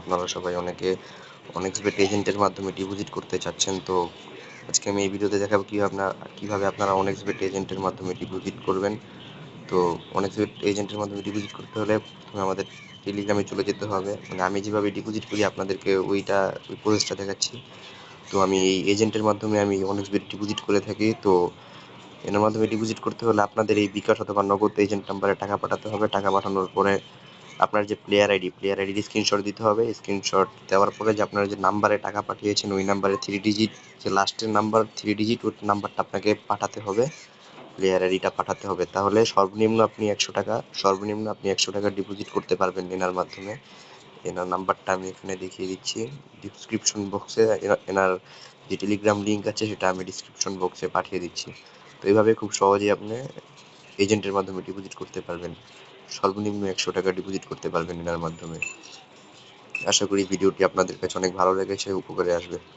আপনারা সবাই অনেকে অনেক্সবেট এজেন্টের মাধ্যমে ডিপোজিট করতে চাচ্ছেন। তো আজকে আমি এই ভিডিওতে দেখাবো কীভাবে আপনার কীভাবে আপনারা অনেক এজেন্টের মাধ্যমে ডিপোজিট করবেন। তো অনেক এজেন্টের মাধ্যমে ডিপোজিট করতে হলে প্রথমে আমাদের টেলিগ্রামে চলে যেতে হবে। মানে আমি যেভাবে ডিপোজিট করি, আপনাদেরকে ওইটা, ওই প্রসেসটা দেখাচ্ছি। তো আমি এই এজেন্টের মাধ্যমে আমি অনেক ডিপোজিট করে থাকি। তো এর মাধ্যমে ডিপোজিট করতে হলে আপনাদের এই বিকাশ অথবা নগদ এজেন্ট নাম্বারে টাকা পাঠাতে হবে। টাকা পাঠানোর পরে আপনার যে প্লেয়ার আইডি প্লেয়ার আইডির স্ক্রিনশট দিতে হবে। স্ক্রিনশট দেওয়ার পরে যে আপনারা যে নাম্বারে টাকা পাঠিয়েছেন, ওই নাম্বারে থ্রি ডিজিট যে লাস্টের নাম্বার থ্রি ডিজিট ওই নাম্বারটা আপনাকে পাঠাতে হবে। প্লেয়ার আইডিটা পাঠাতে হবে। তাহলে সর্বনিম্ন আপনি একশো টাকা, সর্বনিম্ন আপনি একশো টাকা ডিপোজিট করতে পারবেন এনার মাধ্যমে। এনার নাম্বারটা আমি এখানে দেখিয়ে দিচ্ছি। ডিসক্রিপশন বক্সে এনার যে টেলিগ্রাম লিঙ্ক আছে, সেটা আমি ডিসক্রিপশন বক্সে পাঠিয়ে দিচ্ছি। তো এইভাবে খুব সহজেই আপনি এজেন্টের মাধ্যমে ডিপোজিট করতে পারবেন। সর্বনিম্ন একশো টাকা ডিপোজিট করতে পারবেন এনার মাধ্যমে। আশা করি ভিডিওটি আপনাদের কাছে অনেক ভালো লেগেছে, উপকারে আসবে।